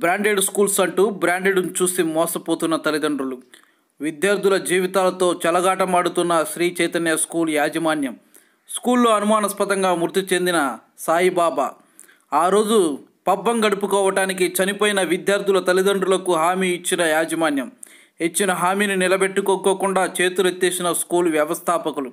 Branded schools అంటూ branded చూసి మోసపోతున్న తల్లిదండ్రులు. విద్యార్థుల జీవితాలతో చెలగాటమాడుతున్న శ్రీ చైతన్య స్కూల్ యాజమాన్యం. స్కూల్లో అనుమానాస్పదంగా మృతి చెందిన సాయిబాబా. ఆ రోజు పబ్బం గడుపుకోవటానికి చనిపోయిన విద్యార్థుల తల్లిదండ్రులకు హామీ ఇచ్చిన యాజమాన్యం. ఇచ్చిన హామీని నిలబెట్టుకోకుండా చేతులెత్తేసిన స్కూల్ వ్యవస్థాపకులు.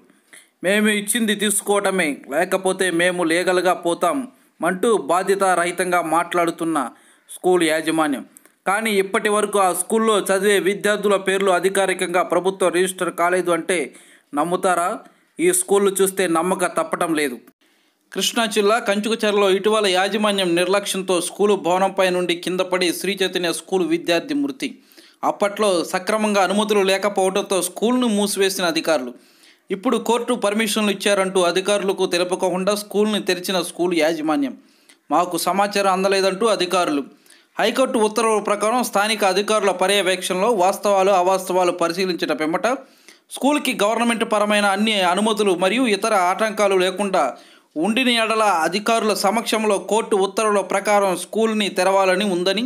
మేము ఇచ్చింది తీసుకోవటమే లేకపోతే మేము లీగల్గా పోతాం అంటూ బాధ్యతారహితంగా మాట్లాడుతున్న స్కూల్ యాజమాన్యం. కానీ ఇప్పటి వరకు ఆ స్కూల్లో చదివే విద్యార్థుల పేర్లు అధికారికంగా ప్రభుత్వ రిజిస్టర్ కాలేదు అంటే నమ్ముతారా? ఈ స్కూళ్ళు చూస్తే నమ్మక తప్పటం లేదు. కృష్ణా జిల్లా కంచుకచెరలో ఇటీవల యాజమాన్యం నిర్లక్ష్యంతో స్కూలు భవనంపై నుండి కింద పడి శ్రీ చైతన్య స్కూల్ విద్యార్థి మృతి. అప్పట్లో సక్రమంగా అనుమతులు లేకపోవడంతో స్కూల్ను మూసివేసిన అధికారులు. ఇప్పుడు కోర్టు పర్మిషన్లు ఇచ్చారంటూ అధికారులకు తెలుపకుండా స్కూల్ని తెరిచిన స్కూల్ యాజమాన్యం. మాకు సమాచారం అందలేదంటూ అధికారులు. హైకోర్టు ఉత్తర్వుల ప్రకారం స్థానిక అధికారుల పర్యవేక్షణలో వాస్తవాలు అవాస్తవాలు పరిశీలించిన పిమ్మట స్కూల్కి గవర్నమెంట్ పరమైన అన్ని అనుమతులు మరియు ఇతర ఆటంకాలు లేకుండా ఉండిన ఎడల అధికారుల సమక్షంలో కోర్టు ఉత్తర్వుల ప్రకారం స్కూల్ని తెరవాలని ఉందని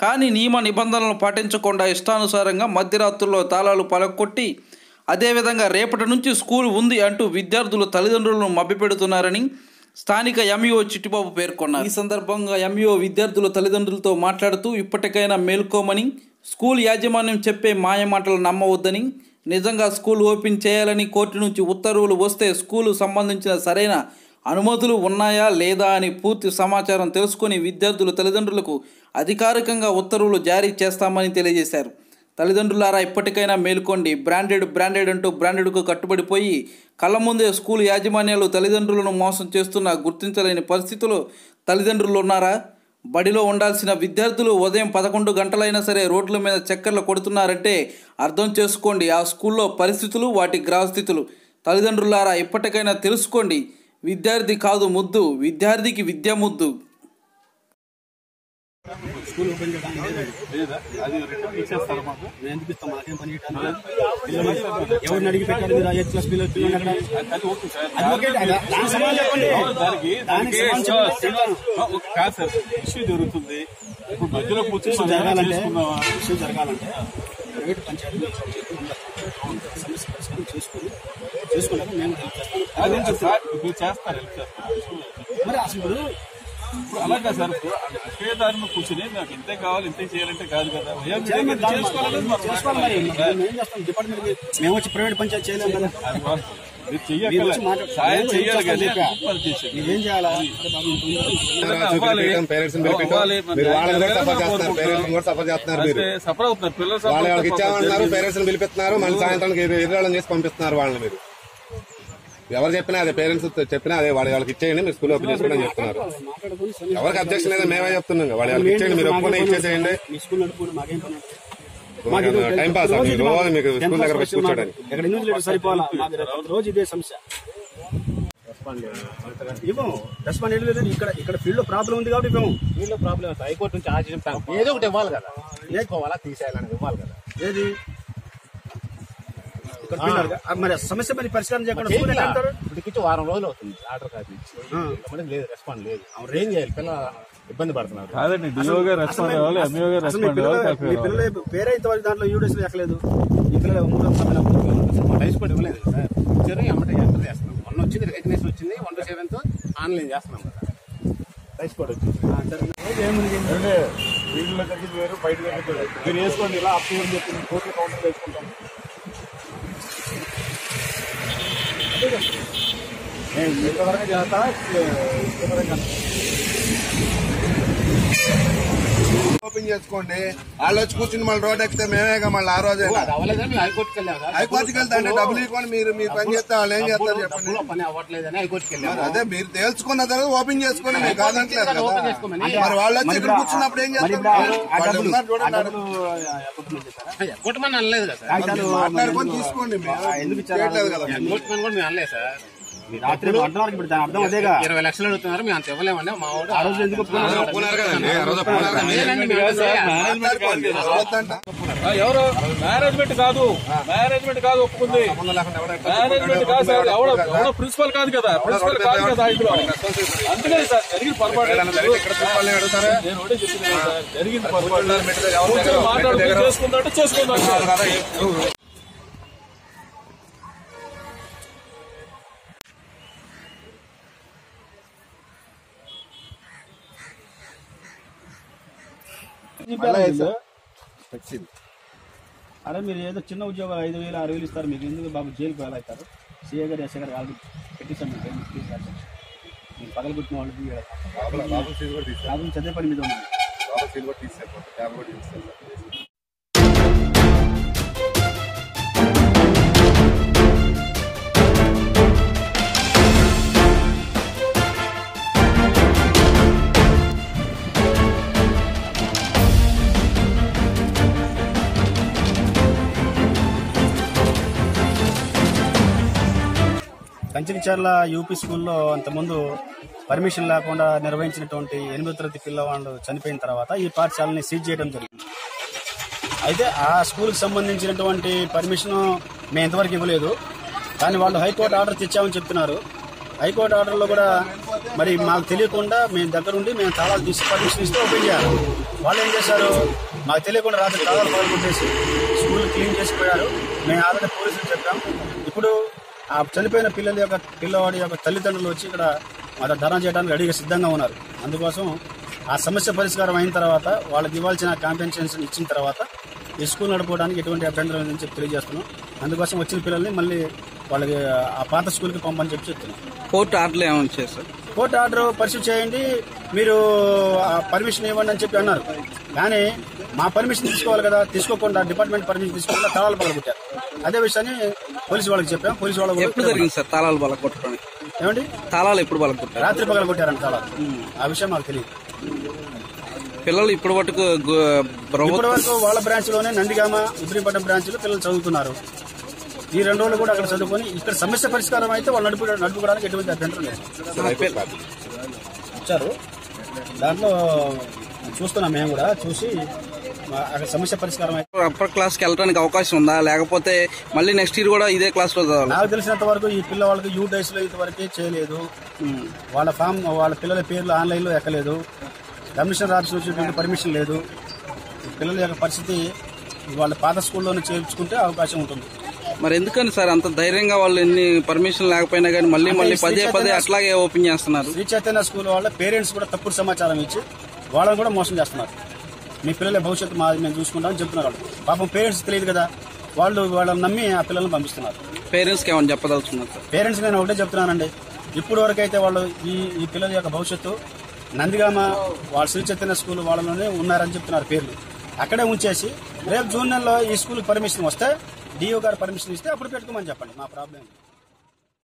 కానీ నియమ నిబంధనలను పాటించకుండా ఇష్టానుసారంగా మధ్యరాత్రుల్లో తాళాలు పలకొట్టి అదేవిధంగా రేపటి నుంచి స్కూల్ ఉంది అంటూ విద్యార్థులు తల్లిదండ్రులను మభ్యపెడుతున్నారని స్థానిక ఎంఈఓ చిట్టిబాబు పేర్కొన్నారు. ఈ సందర్భంగా ఎంఈఓ విద్యార్థుల తల్లిదండ్రులతో మాట్లాడుతూ ఇప్పటికైనా మేల్కోమని స్కూల్ యాజమాన్యం చెప్పే మాయమాటలు నమ్మవద్దని నిజంగా స్కూల్ ఓపెన్ చేయాలని కోర్టు నుంచి ఉత్తర్వులు వస్తే స్కూలు సంబంధించిన సరైన అనుమతులు ఉన్నాయా లేదా అని పూర్తి సమాచారం తెలుసుకొని విద్యార్థుల తల్లిదండ్రులకు అధికారికంగా ఉత్తర్వులు జారీ చేస్తామని తెలియజేశారు. తల్లిదండ్రులారా ఇప్పటికైనా మేల్కోండి. బ్రాండెడ్ బ్రాండెడ్ అంటూ బ్రాండెడ్కు కట్టుబడిపోయి కళ్ళ ముందే స్కూల్ యాజమాన్యాలు తల్లిదండ్రులను మోసం చేస్తున్న గుర్తించలేని పరిస్థితులు తల్లిదండ్రులు ఉన్నారా? బడిలో ఉండాల్సిన విద్యార్థులు ఉదయం పదకొండు గంటలైనా సరే రోడ్ల మీద చక్కర్లు కొడుతున్నారంటే అర్థం చేసుకోండి. ఆ స్కూల్లో పరిస్థితులు వాటి గ్రహస్థితులు. తల్లిదండ్రులారా ఇప్పటికైనా తెలుసుకోండి. విద్యార్థి కాదు ముద్దు. విద్యార్థికి విద్య ముద్దు. స్కూల్ ఓపెన్ చేయడానికి లేదు. లేదా? అది రిటర్న్ ఇచ్చేస్తారు మాకు? మేము ఎందుకు ఇస్తాం? మాకేం పని చేయడానికి ఎవరిని అడిగి పెట్టారు మీరు క్లాస్ కాదు సార్. ఇష్యూ జరుగుతుంది. ఇప్పుడు మధ్యలో కూర్చొని జరగాలంటే ఇష్యూ జరగాలంటే ప్రైవేట్ పంచాయతీలో. సమస్య పరిష్కారం చేసుకుని చేసుకున్నాక మేము హెల్ప్ చేస్తాం. చేస్తారు help చేస్తారు. మరి అసలు ఇప్పుడు సార్. ఇప్పుడు ఒకే దారి మీద కూర్చొని నాకు ఇంతే కావాలి ఇంతే చేయాలంటే కాదు కదా. మేము వచ్చి ప్రైవేట్ పంచాయతీ చేయలేము కదా. మీరు సాయం చెయ్యాలి కానీ ఏం చేయాలా? సఫర్ అవుతున్నారు. పిల్లలు సఫర్ వాళ్ళ వాళ్ళకి. ఇచ్చామన్నారు పేరెంట్స్ పిలిపిస్తున్నారు. మళ్ళీ సాయంత్రానికి చేసి పంపిస్తున్నారు వాళ్ళని మీరు. ఎవరు చెప్పినా అదే పేరెంట్స్ చెప్పినా అదే వాళ్ళ వాళ్ళకి ఇచ్చేయండి మీరు స్కూల్ ఓపెన్ చేసుకోవడం చెప్తున్నారు. ఎవరికి అబ్జెక్షన్ లేదా మేమే చెప్తున్నాం వాళ్ళ వాళ్ళకి ఇచ్చేయండి మీరు ఒప్పుకునే ఇచ్చేసేయండి. టైం పాస్ రోజు మీకు స్కూల్ దగ్గర వచ్చి కూర్చోడానికి సరిపోవాలా? మాకు రోజు ఇదే సమస్య. ఇవ్వం రెస్పాండ్ ఏం లేదు. ఇక్కడ ఇక్కడ ఫీల్డ్లో ప్రాబ్లం ఉంది కాబట్టి ఇవ్వము. ప్రాబ్లం అవుతుంది హైకోర్టు నుంచి ఆర్డర్ చెప్తాను ఏదో ఒకటి ఇవ్వాలి కదా. తీసుకోవాలా తీసేయాలని ఇవ్వాలి కదా. ఏది? మరి సమస్య మరి పరిష్కారం చేయకుండా? ఇప్పటికిచ్చి వారం రోజులు అవుతుంది. ఆర్డర్ కాపీ ఇచ్చి ఇప్పటికి లేదు రెస్పాండ్ లేదు. అవును ఏం చేయాలి? పిల్ల ఇబ్బంది పడుతున్నారు. కాదండి డిఓ గారు రెస్పాండ్ అవ్వాలి ఎంఈఓ గారు అసలు మీ రెస్పాండ్ అవ్వాలి పిల్లలు పేరే ఇంతవరకు దాంట్లో యూడిఎస్ ఎక్కలేదు. ఈ పిల్లలు మూడు వందల టైస్ కూడా ఇవ్వలేదు సార్. ఇచ్చారు ఎమ్మటే ఎంటర్ చేస్తున్నాం. మొన్న వచ్చింది రికగ్నేషన్ వచ్చింది వన్ టు సెవెన్త్ ఆన్లైన్ చేస్తున్నాం కదా. టైస్ కూడా వచ్చింది. వీళ్ళ దగ్గర వేరు బయట దగ్గర వేరు. మీరు వేసుకోండి ఇలా అప్ చేయని చెప్పి కోర్టు కౌంటర్ వేసుకుంటాం. నేను ఇంతవరకు చేస్తా ఇంతవరకు ఓపెన్ చేసుకోండి. వాళ్ళు వచ్చి కూర్చుని మళ్ళీ రోడ్ ఎక్కితే మేమేగా మళ్ళీ ఆ రోజే మేము హైకోర్టుకి వెళ్తా అంటే డబ్బులు ఇవ్వని మీరు మీరు పని చేస్తే వాళ్ళు ఏం చేస్తారు చెప్పండి. అదే మీరు తేల్చుకున్న తర్వాత ఓపెన్ చేసుకొని మీరు కాదంటలేదు కదా మరి వాళ్ళు వచ్చి ఇక్కడ కూర్చున్నప్పుడు ఏం చేస్తారు మాట్లాడుకొని తీసుకోండి మీరు. ఎందుకు ఇచ్చారు చేయట్లేదు కదా రాత్రి ఇప్పుడు దాని అర్థం అదేగా. ఇరవై లక్షలు అడుగుతున్నారు మేము అంత ఇవ్వలేమండి. మా వాడు ఆ రోజు ఎందుకు ఎవరు? మేనేజ్మెంట్ కాదు. మేనేజ్మెంట్ కాదు. ఒప్పుకుంది. మేనేజ్మెంట్ కాదు సార్. ఎవడో ప్రిన్సిపల్ కాదు కదా. ప్రిన్సిపల్ కాదు కదా ఇందులో. అందుకని సార్ జరిగింది పొరపాటు? నేను ఒకటే చెప్పింది కదా సార్ జరిగింది పొరపాటు మాట్లాడుతూ చేసుకుందంటే చేసుకుందాం వచ్చింది. అరే మీరు ఏదో చిన్న ఉద్యోగాలు ఐదు వేలు ఆరు వేలు ఇస్తారు మీకు ఎందుకు బాబు జైలుకి వెళ్ళవుతారు సీఏ గారు ఎస్ఐ గారు ఆల్రెడీ పెట్టిస్తాం మీకు. మీరు వాళ్ళు దిగి వెళ్తారు. లోపల బాబు చదివే పని మీద ఉంది లోపల యూపీ స్కూల్లో అంతకుముందు పర్మిషన్ లేకుండా నిర్వహించినటువంటి ఎనిమిదో తరగతి పిల్లవాళ్ళు చనిపోయిన తర్వాత ఈ పాఠశాలని సీజ్ చేయడం జరిగింది. అయితే ఆ స్కూల్కి సంబంధించినటువంటి పర్మిషన్ మేము ఇంతవరకు ఇవ్వలేదు. కానీ వాళ్ళు హైకోర్టు ఆర్డర్ తెచ్చామని చెప్తున్నారు. హైకోర్టు ఆర్డర్లో కూడా మరి మాకు తెలియకుండా మేము దగ్గరుండి మేము తాళాలు తీసి పర్మిషన్ ఇస్తే ఓపెన్ చేయాలి. వాళ్ళు ఏం చేశారు? మాకు తెలియకుండా రాత్రి తాళాలు పాల్గొట్టేసి స్కూల్ క్లీన్ చేసిపోయారు మేము ఆల్రెడీ పోలీసులు చెప్పాం. ఇప్పుడు ఆ చనిపోయిన పిల్లల యొక్క పిల్లవాడి యొక్క తల్లిదండ్రులు వచ్చి ఇక్కడ మా ధర్నా చేయడానికి రెడీగా సిద్ధంగా ఉన్నారు. అందుకోసం ఆ సమస్య పరిష్కారం అయిన తర్వాత వాళ్ళకి ఇవ్వాల్సిన కాంపెన్సేషన్ ఇచ్చిన తర్వాత ఈ స్కూల్ నడుపుకోవడానికి ఎటువంటి అభ్యంతరం లేదని చెప్పి తెలియజేస్తున్నాం. అందుకోసం వచ్చిన పిల్లల్ని మళ్ళీ వాళ్ళకి ఆ పాత స్కూల్కి పంపని చెప్పి చెప్తున్నాం. కోర్టు ఆర్డర్లు ఏమైనా చేశారు కోర్టు ఆర్డర్ పరిశీలి చేయండి మీరు పర్మిషన్ ఇవ్వండి అని చెప్పి అన్నారు. కానీ మా పర్మిషన్ తీసుకోవాలి కదా తీసుకోకుండా డిపార్ట్మెంట్ పర్మిషన్ తీసుకోకుండా తాళాలు పగలగొట్టారు. అదే విషయాన్ని పోలీసు వాళ్ళకి చెప్పాం. పోలీసు వాళ్ళు ఎప్పుడు జరిగింది సార్ తాళాలు బల కొట్టడానికి ఏమండి? తాళాలు ఎప్పుడు బల కొట్టారు రాత్రి పగల కొట్టారంట తాళాలు. ఆ విషయం మాకు తెలియదు. పిల్లలు ఇప్పటి గు- ఇప్పటి వరకు వాళ్ళ బ్రాంచ్లోనే నందిగామ ఇబ్రహీంపట్నం బ్రాంచ్లో పిల్లలు చదువుతున్నారు. ఈ రెండు రోజులు కూడా అక్కడ చదువుకొని ఇక్కడ సమస్య పరిష్కారం అయితే వాళ్ళు నడుపు నడుపుకోవడానికి ఎటువంటి అభ్యంతరం లేదు. ఇచ్చారు. దాంట్లో చూస్తున్నాం మేము కూడా చూసి సమస్య పరిష్కారం అప్పర్ క్లాస్కి వెళ్ళడానికి అవకాశం ఉందా? లేకపోతే మళ్ళీ నెక్స్ట్ ఇయర్ కూడా ఇదే క్లాస్లో నాకు తెలిసినంత వరకు ఈ పిల్లవాళ్ళకి యూ డైస్లో ఇంతవరకే చేయలేదు. వాళ్ళ ఫామ్ వాళ్ళ పిల్లల పేర్లు ఆన్లైన్లో ఎక్కలేదు. కమిషనర్ ఆఫీస్ నుంచి పర్మిషన్ లేదు. పిల్లల యొక్క పరిస్థితి వాళ్ళ పాత స్కూల్లోనే చేర్చుకుంటే అవకాశం ఉంటుంది. మరి ఎందుకని సార్ అంత ధైర్యంగా వాళ్ళు ఎన్ని పర్మిషన్ లేకపోయినా కానీ మళ్ళీ మళ్ళీ పదే పదే అట్లాగే ఓపెన్ చేస్తున్నారు? శ్రీ చైతన్య స్కూల్ వాళ్ళ పేరెంట్స్ కూడా తప్పుడు సమాచారం ఇచ్చి వాళ్ళని కూడా మోసం చేస్తున్నారు. మీ పిల్లల భవిష్యత్తు మా మేము చూసుకుంటామని చెప్తున్నారు పాపం పేరెంట్స్ తెలియదు కదా. వాళ్ళు వాళ్ళని నమ్మి ఆ పిల్లల్ని పంపిస్తున్నారు. పేరెంట్స్కి ఏమైనా చెప్పదలుచుకున్నారు సార్ పేరెంట్స్ నేను ఒకటే చెప్తున్నానండి. ఇప్పుడు వరకు అయితే వాళ్ళు ఈ ఈ పిల్లల యొక్క భవిష్యత్తు నందిగామ వాళ్ళ శ్రీ చైతన్య స్కూల్ వాళ్ళలోనే ఉన్నారని చెప్తున్నారు పేర్లు. అక్కడే ఉంచేసి రేపు జూన్ నెలలో ఈ స్కూల్ పర్మిషన్ వస్తే డిఓ గారు పర్మిషన్ ఇస్తే అప్పుడు పెట్టుకోమని చెప్పండి. మా ప్రాబ్లం?